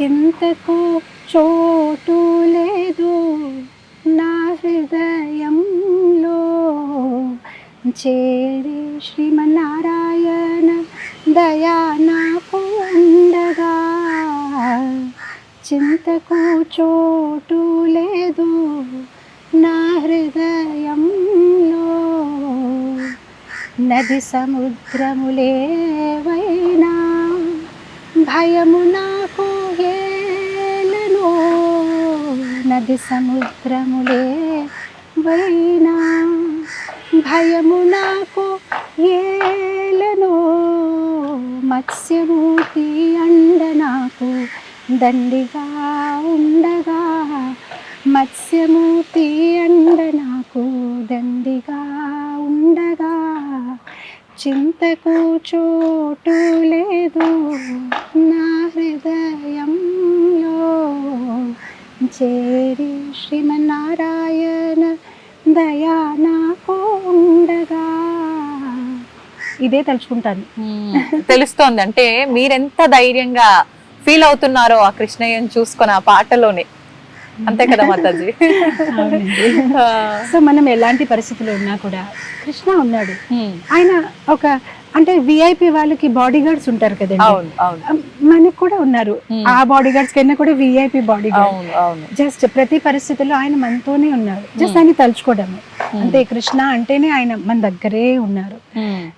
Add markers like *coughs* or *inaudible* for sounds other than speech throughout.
చింతకు చోటు లేదు నా హృదయంలో. చేరి శ్రీమన్నారాయణ దయా నాకు ఉండగా. చింతకు చోటు లేదు నా హృదయంలో. నది సముద్రములేవైనా భయమునా నది సముద్రములే. వైనా భయము నాకు ఏలనో మత్స్యమూర్తి అండ నాకు దండిగా ఉండగా. మత్స్యమూర్తి అండ నాకు దండిగా ఉండగా. చింతకు చోటు లేదు నా హృదయం చేరి శ్రీమన్నారాయణ దయా నాకు ఉండగా. ఇదే తలుచుకుంటాను. తెలుస్తోంది. అంటే మీరెంత ధైర్యంగా ఫీల్ అవుతున్నారో ఆ కృష్ణయ్యని చూసుకొని ఆ పాటలోనే. అంతే కదా మాతాజీ? సో మనం ఎలాంటి పరిస్థితుల్లో ఉన్నా కూడా కృష్ణ ఉన్నాడు. ఆయన ఒక అంటే విఐపి వాళ్ళకి బాడీ గార్డ్స్ ఉంటారు కదండి. మనకు కూడా ఉన్నారు. ఆ బాడీ గార్డ్స్ కన్నా కూడా విఐపి బాడీ గార్డ్ జస్ట్ ప్రతి పరిస్థితుల్లో ఆయన మనతోనే ఉన్నారు. జస్ట్ ఆయన తలుచుకోవడమే. అంతే కృష్ణ అంటేనే ఆయన మన దగ్గరే ఉన్నారు.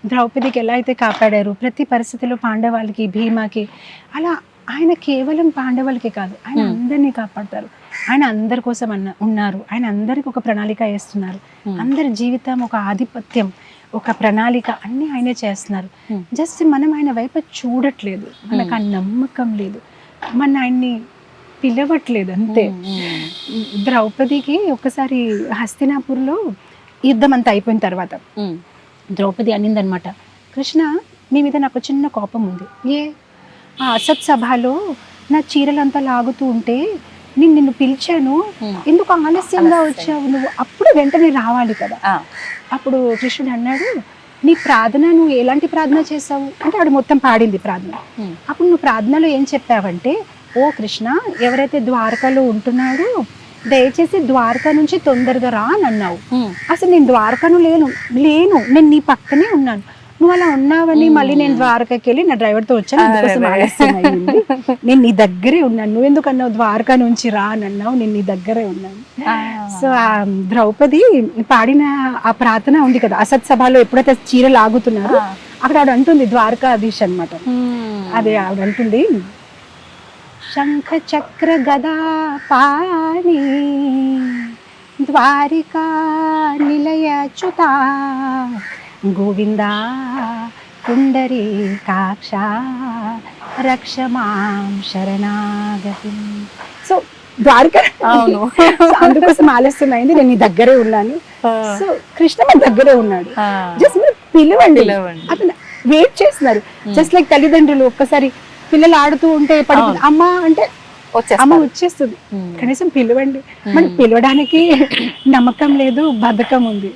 ద్రౌపదికి ఎలా అయితే కాపాడారు ప్రతి పరిస్థితిలో పాండవాళ్ళకి భీమాకి అలా ఆయన కేవలం పాండవులకి కాదు ఆయన. అందరినీ కాపాడతారు. ఆయన అందరి కోసం అన్న ఉన్నారు. ఆయన అందరికి ఒక ప్రణాళిక వేస్తున్నారు. అందరి జీవితం ఒక ఆధిపత్యం. ఒక ప్రణాళిక అన్ని ఆయనే చేస్తున్నారు. Hmm. జస్ట్ మనం ఆయన వైపు చూడట్లేదు. మనకు ఆ నమ్మకం లేదు. మన ఆయన్ని పిలవట్లేదు అంతే. ఉమ్, ద్రౌపదికి ఒకసారి హస్తినాపూర్లో యుద్ధం అంతా అయిపోయిన తర్వాత ద్రౌపది అనిందనమాట కృష్ణ మీ మీద నాకు చిన్న కోపం ఉంది. ఏ? ఆ అసత్ సభలో నా చీరలంతా లాగుతూ ఉంటే నేను నిన్ను పిలిచాను. ఎందుకు ఆలస్యంగా ఆలస్యం. వచ్చావు నువ్వు? అప్పుడు వెంటనే రావాలి కదా. అప్పుడు కృష్ణుడు అన్నాడు నీ ప్రార్థన నువ్వు ఎలాంటి ప్రార్థన చేసావు అంటే ఆడు మొత్తం పాడింది ప్రార్థన. అప్పుడు నువ్వు ప్రార్థనలో ఏం చెప్పావంటే ఓ కృష్ణ ఎవరైతే ద్వారకలో ఉంటున్నాడో దయచేసి ద్వారకా నుంచి తొందరగా రా అని అన్నావు. అసలు నేను ద్వారకను లేను లేను. నేను నీ పక్కనే ఉన్నాను. నువ్వు అలా ఉన్నావని. మళ్ళీ నేను ద్వారకకి వెళ్ళి నా డ్రైవర్తో వచ్చాను. అందుకోసం. ఆలస్యం అయ్యింది. *laughs* నేను నీ దగ్గరే ఉన్నాను. నువ్వు ఎందుకు అన్నావు? ద్వారకా నుంచి రా అని అన్నావు. నేను నీ దగ్గరే ఉన్నాను. సో ఆ ద్రౌపది పాడిన ఆ ప్రార్థన ఉంది కదా. అసత్ సభలో ఎప్పుడైతే చీర లాగుతున్నారో అక్కడ ఆవిడ అంటుంది ద్వారకాధీశ్ అనమాట అదే ఆవిడ అంటుంది శంఖ చక్ర గదా పాణి ద్వారికా నిలయచ్యుత గోవిందా పుండరీకాక్ష రక్ష మాం శరణాగతి సో ద్వారక అవును. అందుకోసం ఆలస్యం అయింది నేను నీ దగ్గరే ఉన్నాను. సో కృష్ణ మన దగ్గరే ఉన్నాడు. జస్ట్ మీరు పిలవండి. అతను వెయిట్ చేస్తున్నారు. జస్ట్ లైక్ తల్లిదండ్రులు ఒక్కసారి పిల్లలు ఆడుతూ ఉంటే పడుతుంది అమ్మ అంటే అమ్మ వచ్చేస్తుంది. కనీసం పిలవండి. మనకి పిలవడానికి నమ్మకం లేదు బద్ధకం ఉంది.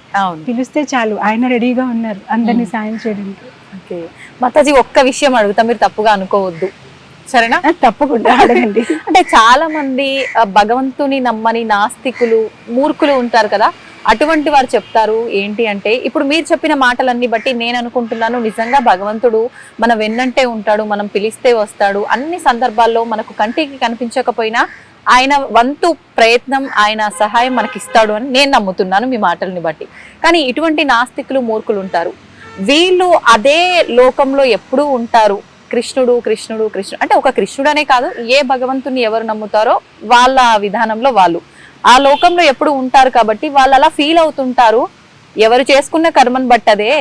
పిలిస్తే చాలు ఆయన రెడీగా ఉన్నారు అందరినీ సాయం చేయడానికి. ఓకే. మాతాజీ ఒక్క విషయం అడుగుతా మీరు తప్పుగా అనుకోవద్దు. సరేనా? తప్పకుండా అడగండి. అంటే చాలా మంది భగవంతుని నమ్మని నాస్తికులు మూర్ఖులు ఉంటారు కదా అటువంటి వారు చెప్తారు ఏంటి అంటే ఇప్పుడు మీరు చెప్పిన మాటలన్నీ బట్టి నేను అనుకుంటున్నాను నిజంగా భగవంతుడు మన వెన్నంటే ఉంటాడు మనం పిలిస్తే వస్తాడు. అన్ని సందర్భాల్లో మనకు కంటికి కనిపించకపోయినా ఆయన వంతు ప్రయత్నం ఆయన సహాయం మనకి ఇస్తాడు అని నేను నమ్ముతున్నాను మీ మాటల్ని బట్టి. కానీ ఇటువంటి నాస్తికులు మూర్ఖులు ఉంటారు. వీళ్ళు అదే లోకంలో ఎప్పుడూ ఉంటారు. కృష్ణుడు కృష్ణుడు కృష్ణుడు. అంటే ఒక కృష్ణుడనే కాదు ఏ భగవంతుని ఎవరు నమ్ముతారో వాళ్ళ విధానంలో వాళ్ళు. ఆ లోకంలో ఎప్పుడు ఉంటారు కాబట్టి వాళ్ళు అలా ఫీల్ అవుతుంటారు. ఎవరు చేసుకున్న కర్మను బట్టదే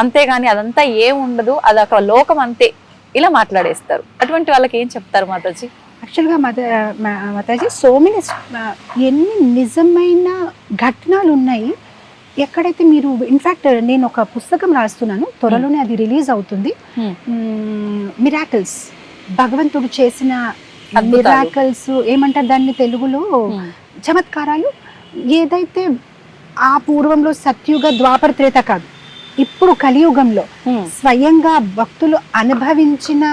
అంతేగాని అదంతా ఏం ఉండదు. అదొక లోకం అంతే. ఇలా మాట్లాడేస్తారు. అటువంటి వాళ్ళకి ఏం చెప్తారు మాతాజీ? యాక్చువల్గా మత మాతాజీ సో మెనీ ఎన్ని నిజమైన ఘటనలు ఉన్నాయి. ఎక్కడైతే మీరు ఇన్ఫ్యాక్ట్ నేను ఒక పుస్తకం రాస్తున్నాను. త్వరలోనే అది రిలీజ్ అవుతుంది. మిరాకిల్స్ భగవంతుడు చేసిన. మిరాకిల్స్ ఏమంటారు దాన్ని తెలుగులో? చమత్కారాలు ఏదైతే ఆ పూర్వంలో సత్యుగ ద్వాపర త్రేత కాదు ఇప్పుడు కలియుగంలో. స్వయంగా భక్తులు అనుభవించిన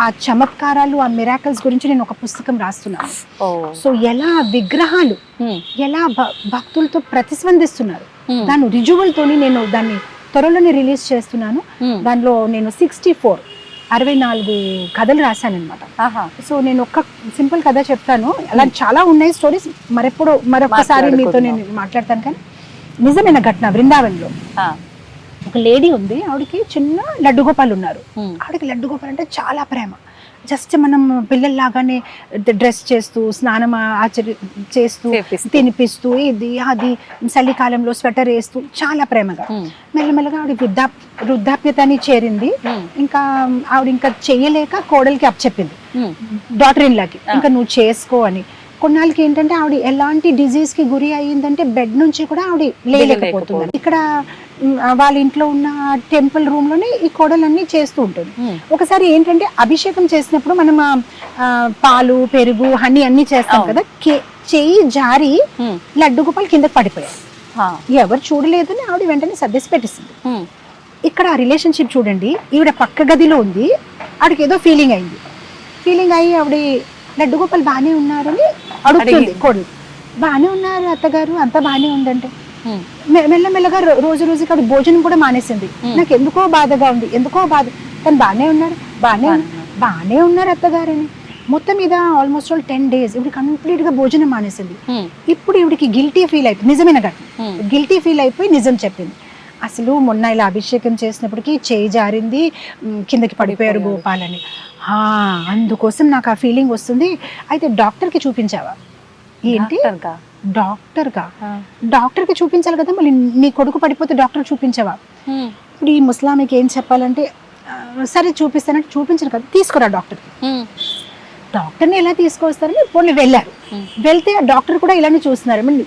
ఆ చమత్కారాలు ఆ మిరాకల్స్ గురించి నేను ఒక పుస్తకం రాస్తున్నాను సో ఎలా విగ్రహాలు. ఎలా భక్తులతో ప్రతిస్పందిస్తున్నారు. దాని రిజువల్తోని నేను దాన్ని త్వరలోనే రిలీజ్ చేస్తున్నాను. దానిలో నేను సిక్స్టీ ఫోర్ అరవై నాలుగు కథలు రాశాను అనమాట ఆహా. సో నేను ఒక్క సింపుల్ కథ చెప్తాను. అలా చాలా ఉన్నాయి స్టోరీస్. మరెప్పుడు మరొకసారి మీతో నేను మాట్లాడతాను కానీ నిజమైన ఘటన బృందావన్లో. ఒక లేడీ ఉంది ఆవిడకి చిన్న లడ్డు గోపాలు ఉన్నారు. ఆవిడకి లడ్డు గోపాల్ అంటే చాలా ప్రేమ. జస్ట్ మనం పిల్లల్లాగానే డ్రెస్ చేస్తూ స్నానం ఆచరి చేస్తూ. తినిపిస్తూ ఇది అది చలికాలంలో స్వెటర్ వేస్తూ చాలా ప్రేమగా. మెల్లమెల్లగా ఆవిడ వృద్ధా వృద్ధాప్యతని చేరింది. ఇంకా ఆవిడ ఇంకా చెయ్యలేక కోడలికి అప్పచెప్పింది హ్మ్. డాటర్ ఇన్లాకి ఇంకా నువ్వు చేసుకో అని కొన్నాళ్ళకి ఏంటంటే ఆవిడ ఎలాంటి డిజీజ్కి గురి అయ్యిందంటే బెడ్ నుంచి కూడా ఆవిడ లేలేకపోతుంది ఇక్కడ వాళ్ళ ఇంట్లో ఉన్న టెంపుల్ రూమ్లోనే ఈ కోడలన్నీ చేస్తూ ఉంటుంది. ఒకసారి ఏంటంటే అభిషేకం చేసినప్పుడు మనం పాలు పెరుగు హనీ అన్ని చేస్తాం. కదా చెయ్యి జారి. లడ్డు గోపాలు కిందకి పడిపోయాయి. ఎవరు చూడలేదని ఆవిడ వెంటనే సర్దేసి పెట్టేసింది. ఇక్కడ ఆ రిలేషన్షిప్ చూడండి ఈవిడ పక్క గదిలో ఉంది ఆవిడకి ఏదో ఫీలింగ్ అయింది ఫీలింగ్ అయ్యి ఆవిడ లడ్డు గోపాల్ బాగానే ఉన్నారని అడుగుతుంది. కోడలు బాగానే ఉన్నారు అత్తగారు అంతా బాగానే ఉందంటే మెల్లమెల్లగా రోజు రోజుకి ఆవిడ భోజనం కూడా మానేసింది. నాకు ఎందుకో బాధగా ఉంది ఎందుకో బాధ తను బాగానే ఉన్నారు బాగానే బాగానే ఉన్నారు. అత్తగారని మొత్తం మీద ఆల్మోస్ట్ ఆల్ టెన్ డేస్ ఇవి కంప్లీట్గా భోజనం మానేసింది. ఇప్పుడు ఇవిడికి గిల్టీ ఫీల్ అయిపోయింది నిజమైన ఘటన. గిల్టీ ఫీల్ అయిపోయి నిజం చెప్పింది అసలు మొన్న ఇలా అభిషేకం చేసినప్పటికీ చేయి జారింది కిందకి పడిపోయారు. గోపాలని అందుకోసం నాకు ఆ ఫీలింగ్ వస్తుంది. అయితే డాక్టర్కి చూపించావా? ఏంటి? డాక్టర్గా? డాక్టర్కి చూపించాలి కదా మళ్ళీ నీ కొడుకు పడిపోతే డాక్టర్ చూపించావా. ఇప్పుడు ఈ ముస్లాంకి ఏం చెప్పాలంటే సరే చూపిస్తానంటే చూపించను కదా తీసుకురా డాక్టర్. హ్మ్. డాక్టర్ని ఎలా తీసుకొస్తారని పోనీ వెళ్ళారు. వెళ్తే ఆ డాక్టర్ కూడా ఇలానే చూస్తున్నారు. ఏమండి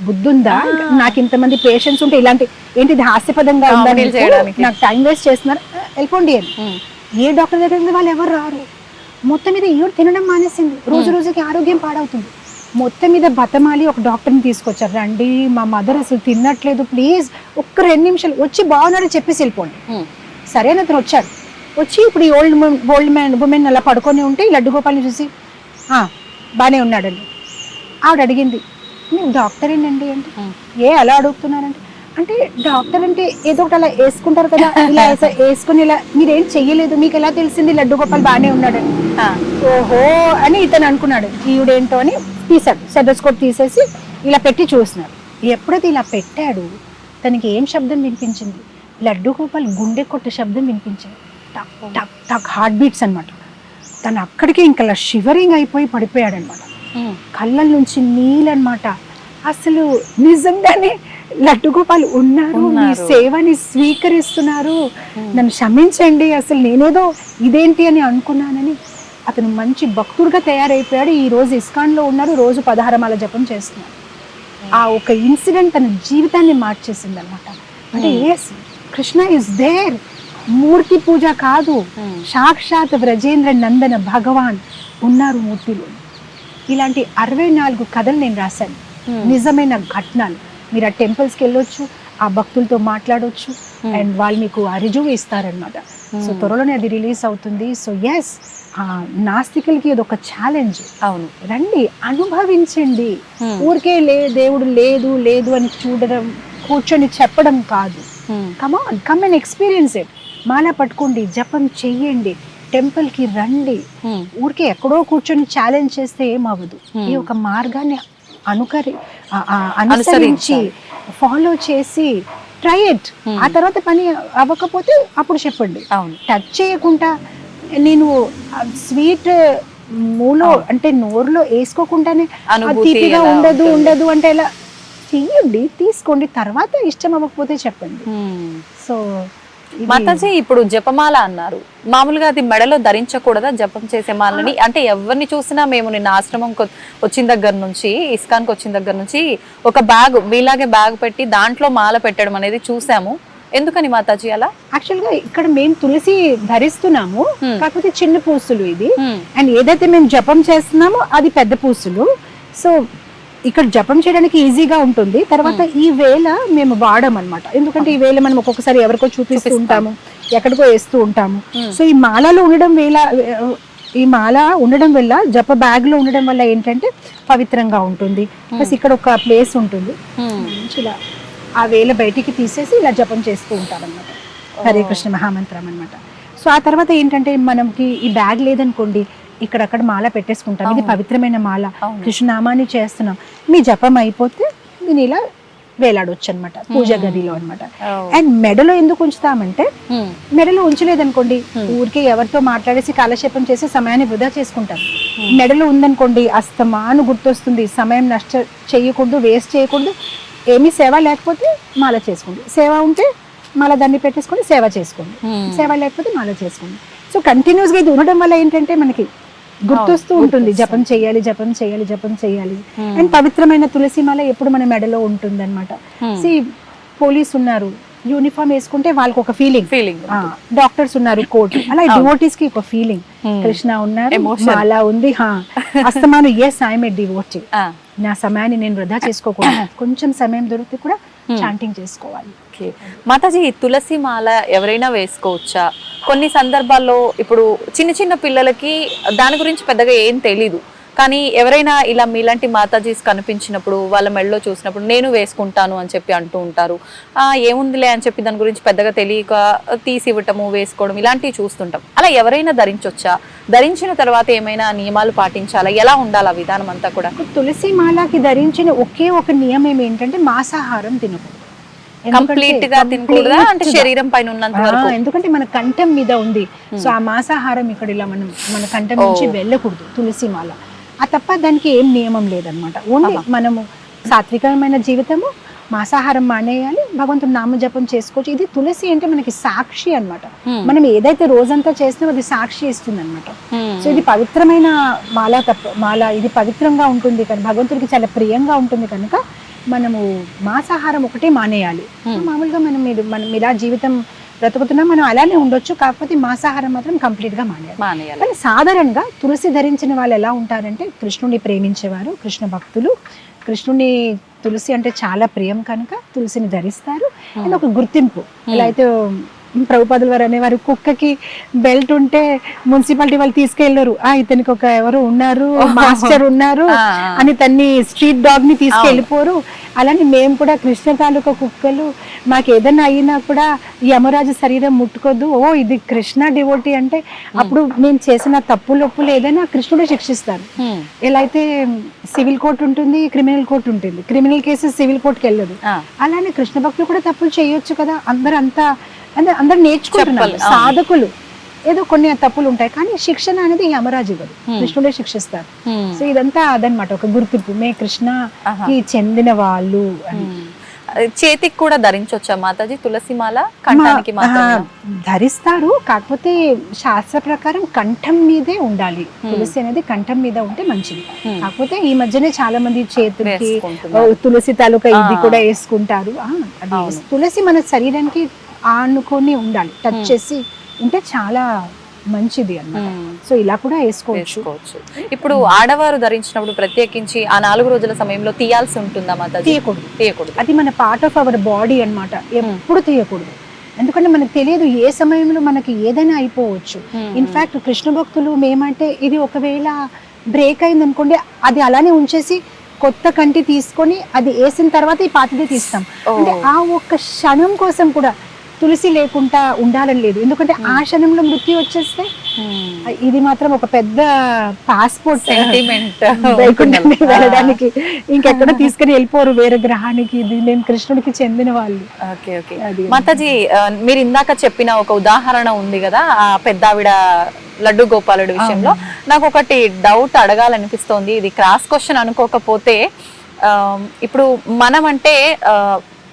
బుద్ధుందా? నాకు ఇంతమంది పేషెంట్స్ ఉంటే ఇలాంటి ఏంటి హాస్యపదంగా ఉందా నీకు? టైం వేస్ట్ చేస్తున్నారు. వెళ్ళిపోండి అని. ఏ డాక్టర్ దగ్గర ఉంది వాళ్ళు ఎవరు రారు? మొత్తం మీద ఈవిడ తినడం మానేసింది. రోజు రోజుకి ఆరోగ్యం పాడవుతుంది. మొత్తం మీద బతమాలి ఒక డాక్టర్ని తీసుకొచ్చారు. రండి మా మదర్ అసలు తినట్లేదు ప్లీజ్. ఒక్క రెండు నిమిషాలు వచ్చి బాగున్నారని చెప్పేసి వెళ్ళిపోండి. హ్మ్. సరే అని అతను వచ్చాడు. వచ్చి ఇప్పుడు ఈ ఓల్డ్ ఓల్డ్ మ్యాన్ ఉమెన్ అలా పడుకొని ఉంటే ఈ లడ్డు గోపాల్ని చూసి "ఆ, బాగానే ఉన్నాడండి. ఆవిడ అడిగింది మీరు డాక్టర్ ఏంటండి అంటే. ఏ అలా అడుగుతున్నారంటే అంటే డాక్టర్ అంటే ఏదో ఒకటి అలా వేసుకుంటారు కదా ఇలా *laughs* వేస- వేసుకుని ఇలా మీరేం చెయ్యలేదు మీకు ఎలా తెలిసింది లడ్డు గోపాల్ బాగానే ఉన్నాడని ఆ. ఓహో అని ఇతను అనుకున్నాడు. ఈవిడేంటో అని తీశాడు సెటోస్కోప్ తీసేసి ఇలా పెట్టి చూసినాడు. ఎప్పుడైతే ఇలా పెట్టాడు తనకి ఏం శబ్దం వినిపించింది? లడ్డు గోపాల్ గుండె కొట్టే శబ్దం వినిపించింది. టక్ టక్ టక్ హార్ట్ బీట్స్ అన్నమాట. తను అక్కడికే ఇంకా షివరింగ్ అయిపోయి పడిపోయాడు అనమాట హ్మ్. కళ్ళ నుంచి నీళ్ళనమాట అసలు నిజంగానే లడ్డు గోపాల్ ఉన్నారు మీ. సేవని స్వీకరిస్తున్నారు. నన్ను క్షమించండి అసలు నేనేదో ఇదేంటి అని అనుకున్నానని అతను మంచి భక్తుడిగా తయారైపోయాడు. ఈ రోజు ఇస్కాన్లో ఉన్నారు రోజు పదహారమాల జపం చేస్తున్నారు. ఆ ఒక ఇన్సిడెంట్ తన జీవితాన్ని మార్చేసింది అనమాట అంటే ఎస్ కృష్ణ ఇస్ దేర్ మూర్తి పూజ కాదు. Hmm. సాక్షాత్ వ్రజేంద్ర నందన భగవాన్ ఉన్నారు మూర్తిలో. ఇలాంటి అరవై నాలుగు కథలు నేను రాశాను. Hmm. నిజమైన ఘటనలు. మీరు ఆ టెంపుల్స్కి వెళ్ళొచ్చు ఆ భక్తులతో మాట్లాడొచ్చు Hmm. అండ్ వాళ్ళు మీకు ఆ రుజువు ఇస్తారనమాట సో Hmm. త్వరలోనే అది రిలీజ్ అవుతుంది సో ఎస్ నాస్తికులకి ఇది ఒక ఛాలెంజ్ అవును రండి అనుభవించండి Hmm. ఊరికే లే దేవుడు లేదు లేదు అని చూడడం కూర్చొని చెప్పడం కాదు. Come on come and experience it మాల పట్టుకోండి జపం చెయ్యండి టెంపుల్కి రండి. ఊరికే ఎక్కడో కూర్చొని ఛాలెంజ్ చేస్తే ఏమవ్వదు Hmm. ఈ ఒక మార్గాన్ని అనుకరి అనుసరించి. ఫాలో చేసి ట్రై ఇట్ Hmm. ఆ తర్వాత పని అవ్వకపోతే అప్పుడు చెప్పండి అవును టచ్ చేయకుండా నేను స్వీట్ మూలో అంటే నోరులో వేసుకోకుండానే తీపిగా ఎలా ఉండదు? ఉండదు అంటే ఇలా తీయండి తీసుకోండి తర్వాత ఇష్టం అవ్వకపోతే చెప్పండి. సో ఇది- మాతాజీ ఇప్పుడు జపమాల అన్నారు. మామూలుగా అది మెడలో ధరించకూడదా జపం చేసే మాలని? అంటే ఎవరిని చూసినా మేము నిన్న ఆశ్రమం వచ్చిన దగ్గర నుంచి ఇస్కాన్కి వచ్చిన దగ్గర నుంచి ఒక బ్యాగ్ మీలాగే బ్యాగ్ పెట్టి దాంట్లో మాల పెట్టడం అనేది చూసాము. ఎందుకని మాతాజీ అలా? యాక్చువల్గా ఇక్కడ మేము తులసి ధరిస్తున్నాము. కాకపోతే చిన్న పూసులు ఇది. అండ్ ఏదైతే మేము జపం చేస్తున్నామో అది పెద్ద పూసులు. సో ఇక్కడ జపం చేయడానికి ఈజీగా ఉంటుంది. తర్వాత ఈ వేళ మేము వాడం అనమాట ఎందుకంటే ఈ వేళ మనం ఒక్కొక్కసారి ఎవరికో చూపిస్తూ ఉంటాము ఎక్కడికో వేస్తూ ఉంటాము. సో ఈ మాలలో ఉండడం వేళ ఈ మాల ఉండడం వల్ల జప బ్యాగ్లో ఉండడం వల్ల ఏంటంటే పవిత్రంగా ఉంటుంది. ప్లస్ ఇక్కడ ఒక ప్లేస్ ఉంటుంది. ఇలా ఆ వేళ బయటికి తీసేసి ఇలా జపం చేస్తూ ఉంటాం అనమాట హరే కృష్ణ మహామంత్రం అన్నమాట. సో ఆ తర్వాత ఏంటంటే మనకి ఈ బ్యాగ్ లేదనుకోండి ఇక్కడక్కడ మాల పెట్టేసుకుంటాం. ఇది. పవిత్రమైన మాల. కృష్ణనామాన్ని చేస్తున్నాం. మీ జపం అయిపోతే దీని ఇలా వేలాడొచ్చు అనమాట పూజ. గదిలో అనమాట. అండ్ మెడలో ఎందుకు ఉంచుతామంటే మెడలో ఉంచలేదనుకోండి. ఊరికే ఎవరితో మాట్లాడేసి కాలక్షేపం చేసి సమయాన్ని వృధా చేసుకుంటారు. మెడలో ఉందనుకోండి అస్తమాను గుర్తొస్తుంది సమయం నష్ట చేయకూడదు వేస్ట్ చేయకూడదు ఏమీ సేవ లేకపోతే మాల చేసుకోండి. సేవ ఉంటే మాల దాన్ని పెట్టేసుకోండి సేవ చేసుకోండి. సేవ లేకపోతే మాల చేసుకోండి. సో కంటిన్యూస్గా ఇది ఉండడం వల్ల ఏంటంటే మనకి గుర్తొస్తూ ఉంటుంది. జపం చేయాలి జపం చేయాలి జపం చేయాలి. అండ్ పవిత్రమైన తులసి మాల ఎప్పుడు మన మెడలో ఉంటుంది అనమాట సి పోలీస్ ఉన్నారు. యూనిఫామ్ వేసుకుంటే వాళ్ళకి ఒక ఫీలింగ్ ఫీలింగ్ డాక్టర్స్ ఉన్నారు కోట్ అలా. డివోటీస్కి ఒక ఫీలింగ్ కృష్ణ ఉన్నారు. మాల ఉంది హా. అస్తమాను ఎస్ ఐఎమ్ ఏ డివోటీ నా సమయాన్ని నేను వృధా చేసుకోకూడదు. *coughs* కొంచెం సమయం దొరికితే కూడా. చాంటింగ్ చేసుకోవాలి. మాతాజీ తులసి మాల ఎవరైనా వేసుకోవచ్చా? కొన్ని సందర్భాల్లో ఇప్పుడు చిన్న చిన్న పిల్లలకి దాని గురించి పెద్దగా ఏం తెలీదు. కానీ ఎవరైనా ఇలా మీలాంటి మాతాజీస్ కనిపించినప్పుడు వాళ్ళ మెడలో చూసినప్పుడు నేను వేసుకుంటాను అని చెప్పి అంటూ ఉంటారు. ఏముందిలే అని చెప్పి దాని గురించి పెద్దగా తెలియక తీసి ఇవ్వటము వేసుకోవడం ఇలాంటివి చూస్తుంటాం. అలా ఎవరైనా ధరించొచ్చా? ధరించిన తర్వాత ఏమైనా నియమాలు పాటించాలా? ఎలా ఉండాలి ఆ విధానం అంతా కూడా? తులసి మాలకి ధరించిన ఒకే ఒక నియమం ఏంటంటే మాంసాహారం తినకూడదు. కంప్లీట్గా తినకూడదా అంటే. శరీరం పైన ఉన్నంత వరకు ఎందుకంటే మన కంఠం మీద ఉంది సో ఆ మాంసాహారం ఇక్కడ ఇలా మనం మన కంఠం నుంచి. వెళ్ళకూడదు తులసి మాల ఆ తప్ప దానికి ఏం నియమం లేదనమాట ఓన్లీ. మనము సాత్వికమైన జీవితము మాంసాహారం మానేయాలి భగవంతుడు నామజపం చేసుకోవచ్చు ఇది తులసి అంటే మనకి సాక్షి అన్నమాట Hmm. మనం ఏదైతే రోజంతా చేసినా అది సాక్షి ఇస్తుంది అనమాట. సో ఇది పవిత్రమైన మాల తప్ప మాల ఇది పవిత్రంగా ఉంటుంది కానీ భగవంతుడికి చాలా ప్రియంగా ఉంటుంది కనుక మనము మాంసాహారం ఒకటే మానేయాలి. మామూలుగా మనం మీరు మనం ఇలా జీవితం బ్రతుకుతున్నాం మనం అలానే ఉండొచ్చు కాకపోతే మాంసాహారం మాత్రం కంప్లీట్గా మానేయాలి. మానేయాలి. కానీ సాధారణంగా తులసి ధరించిన వాళ్ళు ఎలా ఉంటారంటే కృష్ణుని ప్రేమించేవారు కృష్ణ భక్తులు. కృష్ణుని తులసి అంటే చాలా ప్రియం కనుక తులసిని ధరిస్తారు. అండ్ ఒక గుర్తింపు. ఎలా అయితే ప్రభుపాదుల వారు అనేవారు కుక్కకి బెల్ట్ ఉంటే మున్సిపాలిటీ వాళ్ళు తీసుకెళ్ళరు ఆ ఇతనికి ఒక ఎవరు ఉన్నారు మాస్టర్ ఉన్నారు. అని తన్ని స్ట్రీట్ డాగ్ని తీసుకెళ్ళిపోరు అలానే మేము కూడా కృష్ణ తాలూకా కుక్కలు మాకు ఏదైనా అయినా కూడా యమరాజు శరీరం ముట్టుకోద్దు. ఓ ఇది కృష్ణ డివోటీ అంటే అప్పుడు మేము చేసిన తప్పులు ఒప్పులు ఏదైనా కృష్ణుడు శిక్షిస్తారు Hmm. ఎలా అయితే సివిల్ కోర్ట్ ఉంటుంది క్రిమినల్ కోర్ట్ ఉంటుంది. క్రిమినల్ కేసెస్ సివిల్ కోర్టుకి వెళ్ళదు. అలానే కృష్ణ భక్తులు కూడా తప్పులు చేయొచ్చు కదా. అందరు అంతా అందరు అందరు నేర్చుకుంటున్నారు. సాధకులు. ఏదో కొన్ని తప్పులు ఉంటాయి కానీ శిక్షణ అనేది యమరాజు ఇవ్వదు. కృష్ణుడే శిక్షిస్తారు. సో ఇదంతా అదనమాట ఒక గుర్తింపు. మే కృష్ణకి ఆహా. చెందిన వాళ్ళు అని. చేతికి కూడా ధరించొచ్చా మాతాజీ? తులసి మాల కంఠానికి ధరిస్తారు కాకపోతే శాస్త్ర ప్రకారం కంఠం మీదే ఉండాలి. తులసి అనేది కంఠం మీద ఉంటే మంచిది. కాకపోతే ఈ మధ్యనే చాలా మంది చేతులకి తులసి తాలూకా ఇది. కూడా వేసుకుంటారు. అది. తులసి మన శరీరానికి ఆనుకొని ఉండాలి. Touch Hmm. చేసి ఉంటే చాలా మంచిది అన్నమాట. Hmm. సో ఇలా కూడా వేసుకోవచ్చు. ఇప్పుడు ఆడవారు ధరించినప్పుడు ప్రత్యేకించి ఆ నాలుగు రోజుల సమయంలో తీయాల్సి ఉంటుందా తీయకూడదు. తీయకూడదు. అది మన పార్ట్ ఆఫ్ అవర్ బాడీ అన్నమాట. ఎప్పుడు తీయకూడదు. ఎందుకంటే మనకు తెలియదు ఏ సమయంలో మనకి ఏదైనా అయిపోవచ్చు. Hmm. ఇన్ఫాక్ట్ కృష్ణ భక్తులు మేమంటే ఇది ఒకవేళ బ్రేక్ అయింది అనుకోండి అది అలానే ఉంచేసి కొత్త కంటి తీసుకొని అది వేసిన తర్వాత ఈ పాతదే తీస్తాం. అంటే ఆ ఒక్క క్షణం కోసం కూడా తులసి లేకుండా ఉండాలని లేదు. ఎందుకంటే ఆ క్షణంలో మృత్యు వచ్చేస్తే Hmm. ఇది మాత్రం ఒక పెద్ద పాస్పోర్ట్ సెంటిమెంట్ వైకుంఠానికి వెళ్ళడానికి. ఇంకెక్కడ తీసుకుని వెళ్ళిపోరు వేరే గ్రహానికి ఇది మేము కృష్ణుడికి చెందిన వాళ్ళు. Okay okay. మాతాజీ మీరు ఇందాక చెప్పిన ఒక ఉదాహరణ ఉంది కదా ఆ పెద్ద ఆవిడ లడ్డు గోపాలుడి విషయంలో. నాకు ఒకటి డౌట్ అడగాలనిపిస్తోంది. ఇది క్రాస్ క్వశ్చన్ అనుకోకపోతే ఇప్పుడు మనం అంటే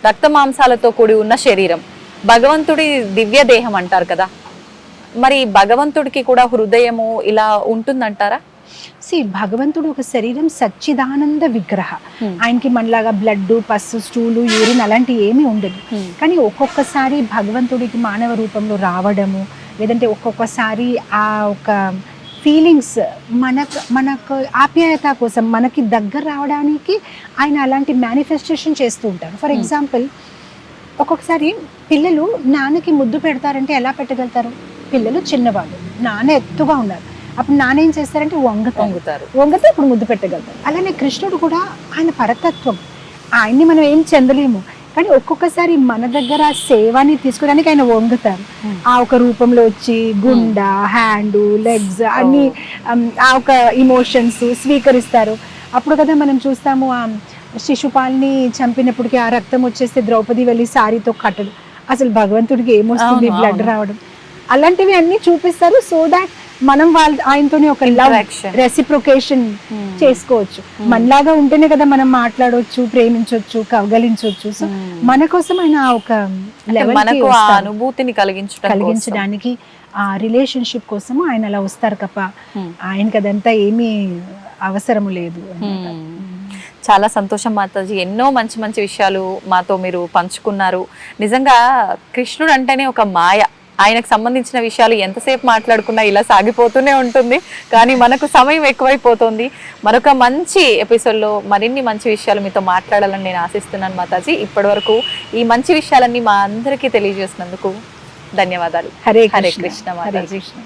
రక్త మాంసాలతో కూడి ఉన్న శరీరం. భగవంతుడి దివ్య దేహం అంటారు కదా మరి భగవంతుడికి కూడా హృదయము ఇలా ఉంటుందంటారా సి భగవంతుడు ఒక శరీరం సచ్చిదానంద విగ్రహ Hmm. ఆయనకి మనలాగా బ్లడ్ పస్సు స్టూలు యూరిన్ అలాంటివి ఏమీ ఉండదు Hmm. కానీ ఒక్కొక్కసారి భగవంతుడికి మానవ రూపంలో రావడము లేదంటే ఒక్కొక్కసారి ఆ ఒక ఫీలింగ్స్ మనకు మనకు ఆప్యాయత కోసం మనకి దగ్గర రావడానికి ఆయన అలాంటి మేనిఫెస్టేషన్ చేస్తూ ఉంటారు ఫర్ Hmm. ఎగ్జాంపుల్ ఒక్కొక్కసారి పిల్లలు నాన్నకి ముద్దు పెడతారంటే ఎలా పెట్టగలుగుతారు? పిల్లలు చిన్నవాళ్ళు. నాన్న ఎత్తుగా ఉన్నారు. అప్పుడు నాన్న ఏం చేస్తారంటే వంగతారు. పొంగుతారు వంగతే ఇప్పుడు ముద్దు పెట్టగలుగుతారు. అలానే కృష్ణుడు కూడా ఆయన పరతత్వం. ఆయన్ని మనం ఏం చెందలేము. కానీ ఒక్కొక్కసారి మన దగ్గర సేవని తీసుకోవడానికి ఆయన వంగుతారు. ఆ ఒక రూపంలో వచ్చి గుండ హ్యాండ్ లెగ్స్ అన్ని ఆ ఒక ఇమోషన్స్ స్వీకరిస్తారు. అప్పుడు కదా మనం చూస్తాము ఆ శిశుపాల్ని చంపినప్పటికీ ఆ రక్తం వచ్చేస్తే ద్రౌపది వెళ్ళి సారీతో కట్టడు అసలు భగవంతుడికి ఏమొస్తుంది బ్లడ్. రావడం అలాంటివి అన్ని చూపిస్తారు సో దాట్ మనం వాళ్ళ ఆయనతోని ఒక లవ్. Reciprocation Hmm. చేసుకోవచ్చు Hmm. మనలాగా ఉంటేనే కదా మనం మాట్లాడవచ్చు ప్రేమించవచ్చు కవగలించవచ్చు సో Hmm. మన కోసం ఆయన ఒక మనకు. అనుభూతిని కలిగించడం కలిగించడానికి ఆ రిలేషన్షిప్ కోసము ఆయన అలా వస్తారు తప్ప. ఆయనకి అదంతా ఏమీ అవసరము లేదు. చాలా సంతోషం మాతాజీ. ఎన్నో మంచి మంచి విషయాలు మాతో మీరు పంచుకున్నారు. నిజంగా కృష్ణుడు అంటేనే ఒక మాయ. ఆయనకు సంబంధించిన విషయాలు ఎంతసేపు మాట్లాడుకున్నా ఇలా సాగిపోతూనే ఉంటుంది. కానీ మనకు సమయం ఎక్కువైపోతుంది. మరొక మంచి ఎపిసోడ్లో మరిన్ని మంచి విషయాలు మీతో మాట్లాడాలని నేను ఆశిస్తున్నాను మాతాజీ. ఇప్పటి వరకు ఈ మంచి విషయాలన్నీ మా అందరికీ తెలియజేసినందుకు ధన్యవాదాలు. హరే హరే కృష్ణ. మాతాజీ. కృష్ణ.